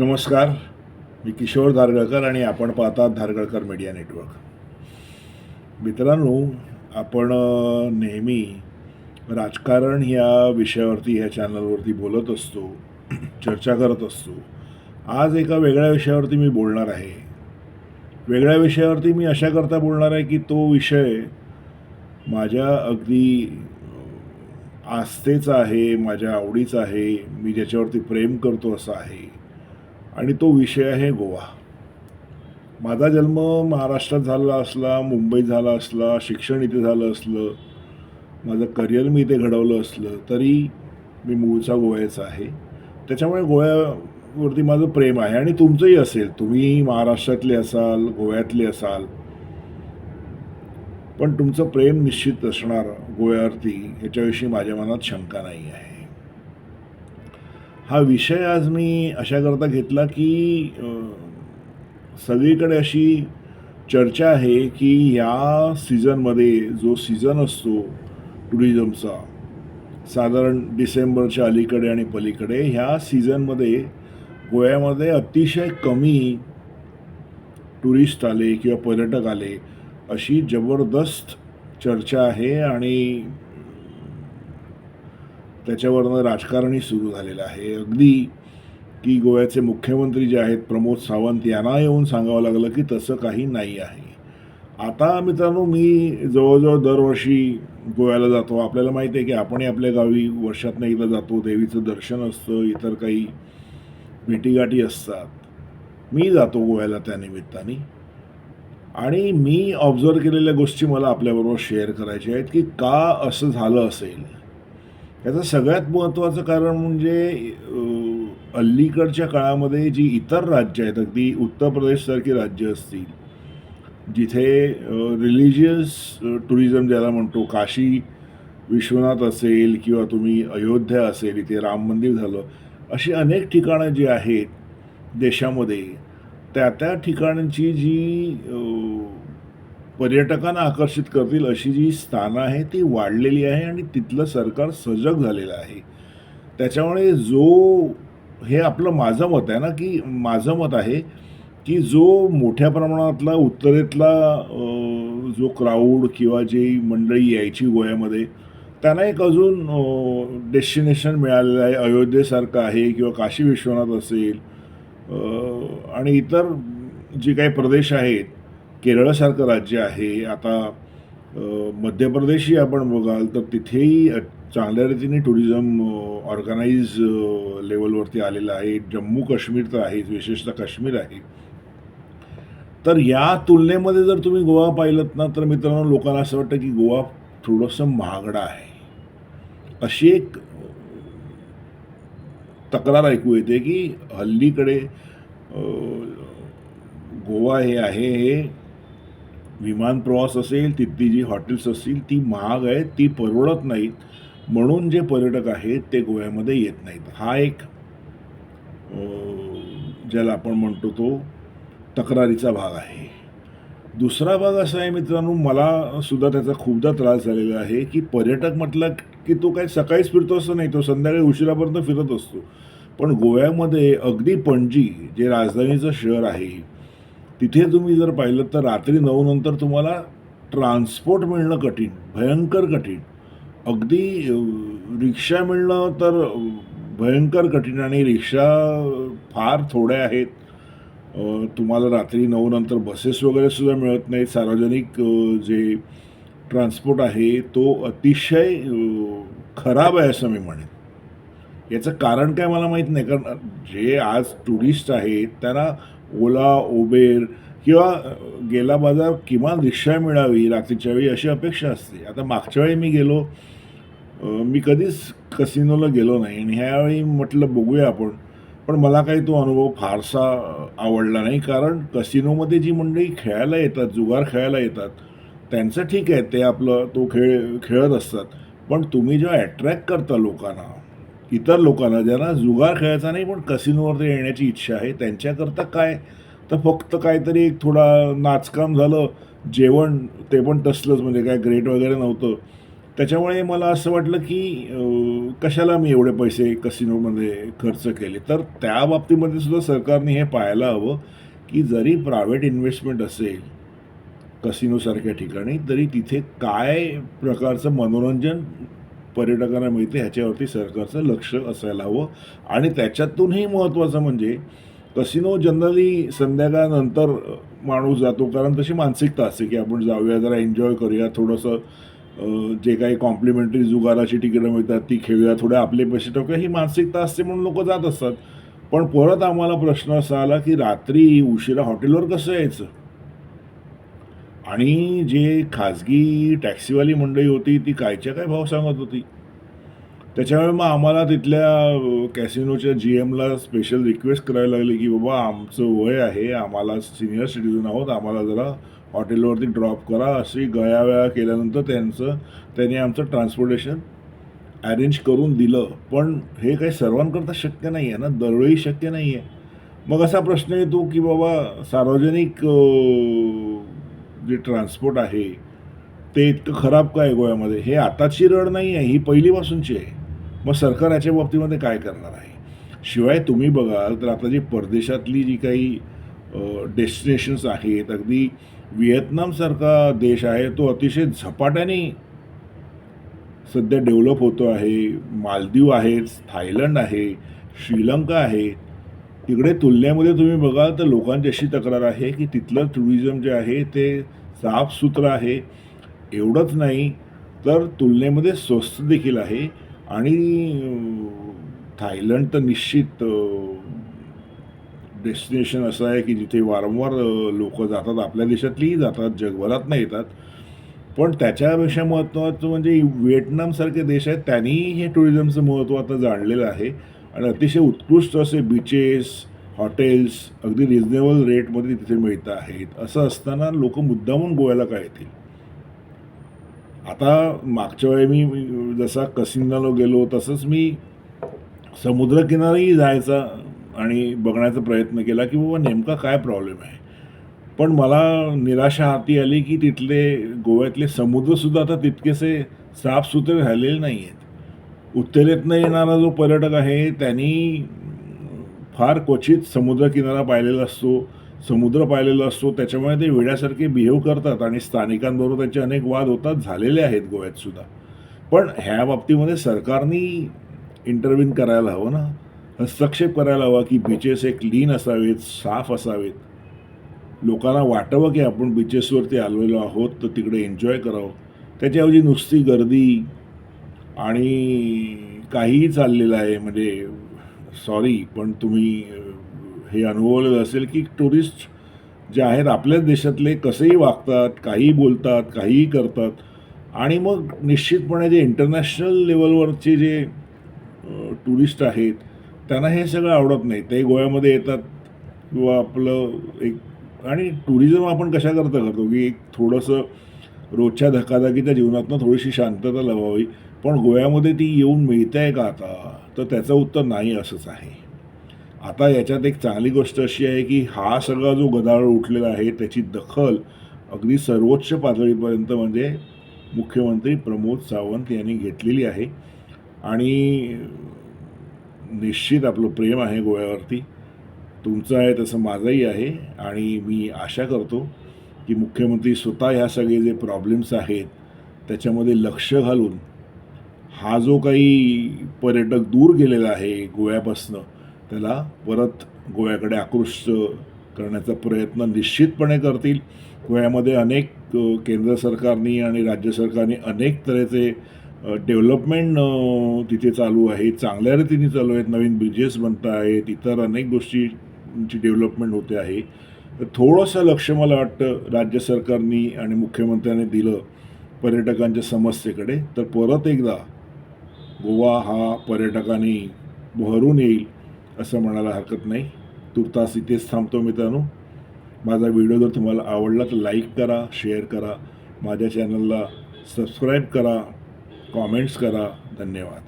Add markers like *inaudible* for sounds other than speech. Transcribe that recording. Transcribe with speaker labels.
Speaker 1: नमस्कार मी किशोर धारगळकर आणि आपण पाहतात धारगळकर मीडिया नेटवर्क. मित्रांनो आपण नेहमी राजकारण ह्या विषयावरती ह्या चॅनलवरती बोलत असतो *clears throat* चर्चा करत असतो. आज एका वेगळ्या विषयावरती मी बोलणार आहे. वेगळ्या विषयावरती मी अशा करता बोलणार आहे की तो विषय माझ्या अगदी आस्थेचा आहे माझ्या आवडीचा आहे मी ज्याच्यावरती प्रेम करतो असा आहे. आणि तो विषय आहे गोवा. माझा जन्म महाराष्ट्रात झाला असला मुंबईत झाला असला शिक्षण इथे झालं असलं माझं करिअर मी इथे घडवलं असलं तरी मी मूळचा गोव्याचा आहे. त्याच्यामुळे गोव्यावरती माझं प्रेम आहे आणि तुमचंही असेल. तुम्ही महाराष्ट्रातले असाल गोव्यातले असाल पण तुमचं प्रेम निश्चित असणार गोव्यावरती ह्याच्याविषयी माझ्या मनात शंका नाही आहे. हा विषय आज मी अशाकरता घेतला की सगळीकडे अशी चर्चा आहे की ह्या सीझनमध्ये जो सीझन असतो टुरिझमचा साधारण डिसेंबरच्या अलीकडे आणि पलीकडे ह्या सीझनमध्ये गोव्यामध्ये अतिशय कमी टुरिस्ट आले किंवा पर्यटक आले अशी जबरदस्त चर्चा आहे आणि त्याच्यावरनं राजकारणही सुरू झालेलं आहे. अगदी की गोव्याचे मुख्यमंत्री जे आहेत प्रमोद सावंत यांना येऊन सांगावं लागलं की तसं काही नाही आहे. आता मित्रांनो मी जवळजवळ दरवर्षी गोव्याला जातो. आपल्याला माहिती आहे की आपणही आपल्या गावी वर्षातनं एकदा जातो. देवीचं दर्शन असतं इतर काही भेटीगाठी असतात. मी जातो गोव्याला त्या निमित्ताने. आणि मी ऑब्झर्व केलेल्या गोष्टी मला आपल्याबरोबर शेअर करायच्या आहेत की का असं झालं असेल? याचं सगळ्यात महत्त्वाचं कारण म्हणजे अलीकडच्या काळामध्ये जी इतर राज्य आहेत अगदी उत्तर प्रदेशसारखी राज्य असतील जिथे रिलिजियस टुरिझम ज्याला म्हणतो काशी विश्वनाथ असेल किंवा तुम्ही अयोध्या असेल इथे राम मंदिर झालं अशी अनेक ठिकाणं जी आहेत देशामध्ये त्या त्या ठिकाणची जी पर्यटकांना आकर्षित करतील अशी जी स्थानं आहे ती वाढलेली आहे आणि तिथलं सरकार सजग झालेलं आहे. त्याच्यामुळे जो हे आपलं माझं मत आहे ना की माझं मत आहे की जो मोठ्या प्रमाणातला उत्तरेतला जो क्राऊड किंवा जी मंडळी यायची गोव्यामध्ये त्यांना एक अजून डेस्टिनेशन मिळालेलं आहे. अयोध्येसारखं आहे किंवा काशी विश्वनाथ असेल आणि इतर जे काही प्रदेश आहेत केरळसारखं राज्य आहे आता मध्य प्रदेशही आपण बघाल तर तिथेही चांगल्या रीतीने टुरिझम ऑर्गनाईज लेवलवरती आलेलं आहे. जम्मू काश्मीर तर आहेच विशेषतः काश्मीर आहे. तर या तुलनेमध्ये जर तुम्ही गोवा पाहिलं ना तर मित्रांनो लोकांना असं वाटतं की गोवा थोडंसं महागडा आहे. अशी एक तक्रार ऐकू येते की हल्लीकडे गोवा हे आहे हे विमान प्रवास असेल तिथली जी हॉटेल्स असतील ती महाग आहेत ती परवडत नाहीत. म्हणून जे पर्यटक आहेत ते गोव्यामध्ये येत नाहीत. हा एक ज्याला आपण म्हणतो तो तक्रारीचा भाग आहे. दुसरा भाग असा आहे मित्रांनो मला सुद्धा त्याचा खूपदा त्रास झालेला आहे की पर्यटक म्हटलं की तो काही सकाळीच फिरतो असं नाही तो संध्याकाळी उशिरापर्यंत फिरत असतो. पण गोव्यामध्ये अगदी पणजी जे राजधानीचं शहर आहे तिथे तुम्ही जर पाहिलं तर रात्री नऊ नंतर तुम्हाला ट्रान्सपोर्ट मिळणं कठीण भयंकर कठीण. अगदी रिक्षा मिळणं तर भयंकर कठीण आणि रिक्षा फार थोड्या आहेत. तुम्हाला रात्री नऊ नंतर बसेस वगैरे सुद्धा मिळत नाहीत. सार्वजनिक जे ट्रान्सपोर्ट आहे तो अतिशय खराब आहे असं मी म्हणेन. याचं कारण काय मला माहीत नाही. कारण जे आज टुरिस्ट आहेत त्यांना ओला उबेर किंवा गेला बाजार किमान रिक्षा मिळावी रात्रीच्या वेळी अशी अपेक्षा असते. आता मागच्या वेळी मी गेलो मी कधीच कसिनोला गेलो नाही आणि ह्यावेळी म्हटलं बघूया आपण. पण मला काही तो अनुभव फारसा आवडला नाही कारण कसिनोमध्ये जी मंडळी खेळायला येतात जुगार खेळायला येतात त्यांचं ठीक आहे ते आपलं तो खेळ खेळत असतात. पण तुम्ही जेव्हा अट्रॅक्ट करता लोकांना इतर लोकांना ज्यांना जुगार खेळायचा नाही पण कसिनोवरती येण्याची इच्छा आहे त्यांच्याकरता काय? तर फक्त काहीतरी एक थोडा नाचकाम झालं जेवण ते पण तसलंच म्हणजे काय ग्रेट वगैरे नव्हतं. त्याच्यामुळे मला असं वाटलं की कशाला मी एवढे पैसे कसिनोमध्ये खर्च केले? तर त्या बाबतीमध्ये सुद्धा सरकारने हे पाहायला हवं की जरी प्रायव्हेट इन्व्हेस्टमेंट असेल कसिनोसारख्या ठिकाणी तरी तिथे काय प्रकारचं मनोरंजन पर्यटकांना मिळते ह्याच्यावरती सरकारचं लक्ष असायला हवं. आणि त्याच्यातूनही महत्त्वाचं म्हणजे कसिनो जनरली संध्याकाळनंतर माणूस जातो. कारण तशी मानसिकता असते की आपण जाऊया जरा एन्जॉय करूया. थोडंसं जे काही कॉम्प्लिमेंटरी जुगाराची तिकीटं मिळतात ती खेळूया. थोडे आपले पैसे टाकूया ही मानसिकता असते म्हणून लोक जात असतात. पण परत आम्हाला प्रश्न असा आला की रात्री उशिरा हॉटेलवर कसं यायचं? आणि जे खाजगी टॅक्सीवाली मंडळी होती ती कायच्या काय भाव सांगत होती? त्याच्यामुळे मग आम्हाला तिथल्या कॅसिनोच्या जी एमला स्पेशल रिक्वेस्ट करायला लागली की बाबा आमचं वय आहे आम्हाला सिनियर सिटीजन आहोत आम्हाला जरा हॉटेलवरती ड्रॉप करा. अशी गयावया केल्यानंतर त्यांचं त्यांनी आमचं ट्रान्सपोर्टेशन अरेंज करून दिलं. पण हे काही सर्वांकरता शक्य नाही आहे ना दरवेळी शक्य नाही आहे मग असा प्रश्न येतो की बाबा सार्वजनिक जे ट्रान्सपोर्ट आहे ते इतकं खराब काय गोव्यामध्ये? हे आताची रड नाही आहे ही पहिलीपासूनची आहे. मग सरकार याच्या बाबतीमध्ये काय करणार आहे? शिवाय तुम्ही बघाल तर आता जी परदेशातली जी काही डेस्टिनेशन्स आहेत अगदी व्हिएतनामसारखा देश आहे तो अतिशय झपाट्याने सध्या डेव्हलप होतो आहे. मालदीव आहेत थायलंड आहे श्रीलंका आहे. तिकडे तुलनेमध्ये तुम्ही बघाल तर लोकांची अशी तक्रार आहे की तिथलं टुरिझम जे आहे ते साफसुथरं आहे. एवढंच नाही तर तुलनेमध्ये स्वस्त देखील आहे. आणि थायलंड तर निश्चित डेस्टिनेशन असं आहे की जिथे वारंवार लोक जातात आपल्या देशातलीही जातात जगभरात नाही येतात. पण त्याच्यापेक्षा महत्त्वाचं म्हणजे व्हिएटनामसारखे देश आहेत त्यांनीही हे टुरिझमचं महत्त्व आता जाणलेलं आहे. आणि अतिशय उत्कृष्ट असे बीचेस हॉटेल्स अगदी रिजनेबल रेटमध्ये तिथे मिळत आहेत. असं असताना लोक मुद्दामून गोव्याला काय येतील? आता मागच्या वेळी मी जसा कसिनालो गेलो तसंच मी समुद्रकिनारीही जायचा आणि बघण्याचा प्रयत्न केला की बाबा नेमका काय प्रॉब्लेम आहे? पण मला निराशा हाती आली की तिथले गोव्यातले समुद्रसुद्धा आता तितकेसे साफसुथरे राहिलेले नाही आहेत उत्तरेतनं येणारा जो पर्यटक आहे त्यांनी फार क्वचित समुद्रकिनारा पाहिलेला असतो समुद्र पाहिलेला असतो. त्याच्यामुळे ते वेड्यासारखे बिहेव करतात आणि स्थानिकांबरोबर त्यांचे अनेक वाद होतात झालेले आहेत गोव्यातसुद्धा पण ह्या बाबतीमध्ये सरकारनी इंटरव्ह्यून करायला हवं ना? हस्तक्षेप करायला हवा की बीचेस हे क्लीन असावेत साफ असावेत. लोकांना वाटावं की आपण बीचेसवरती आलेलो आहोत तर तिकडे एन्जॉय करावं. त्याच्याऐवजी नुसती गर्दी आणि काहीही चाललेलं आहे म्हणजे सॉरी पण तुम्ही हे अनुभवलेलं असेल की टुरिस्ट जे आहेत आपल्याच देशातले कसेही वागतात काहीही बोलतात काहीही करतात आणि मग निश्चितपणे जे इंटरनॅशनल लेवलवरचे जे टुरिस्ट आहेत त्यांना हे सगळं आवडत नाही. ते गोव्यामध्ये येतात किंवा आपलं एक आणि टुरिझम आपण कशा करता करतो की एक थोडंसं रोजच्या धकाधकीच्या जीवनातनं थोडीशी शांतता लावावी. पण गोव्यामध्ये ती येऊन मिळते आहे का आता? तर त्याचं उत्तर नाही असंच आहे. आता याच्यात एक चांगली गोष्ट अशी आहे की हा सगळा जो गदारोळ उठलेला आहे त्याची दखल अगदी सर्वोच्च पातळीपर्यंत म्हणजे मुख्यमंत्री प्रमोद सावंत यांनी घेतलेली आहे. आणि निश्चित आपलं प्रेम आहे गोव्यावरती. तुमचं आहे तसं माझंही आहे. आणि मी आशा करतो की मुख्यमंत्री स्वतः ह्या सगळे जे प्रॉब्लेम्स आहेत त्याच्यामध्ये लक्ष घालून हा जो काही पर्यटक दूर गेलेला आहे गोव्यापासनं त्याला परत गोव्याकडे आकृष्ट करण्याचा प्रयत्न निश्चितपणे करतील. गोव्यामध्ये अनेक केंद्र सरकारनी आणि राज्य सरकारने अनेक तऱ्हेचे डेव्हलपमेंट तिथे चालू आहे. चांगल्या रीतीने चालू आहेत. नवीन ब्रिजेस बनत आहेत इतर अनेक गोष्टींची डेव्हलपमेंट होते आहे. तर थोडंसं लक्ष मला वाटतं राज्य सरकारनी आणि मुख्यमंत्र्यांनी दिलं पर्यटकांच्या समस्येकडे. तर परत एकदा गोवा हा पर्यटकांनी भरून येईल असं म्हणायला हरकत नाही. तुर्तास इथेच थांबतो मित्रांनो. माझा व्हिडिओ जर तुम्हाला आवडला तर लाईक करा शेअर करा. माझ्या चॅनलला सबस्क्राईब करा कॉमेंट्स करा. धन्यवाद.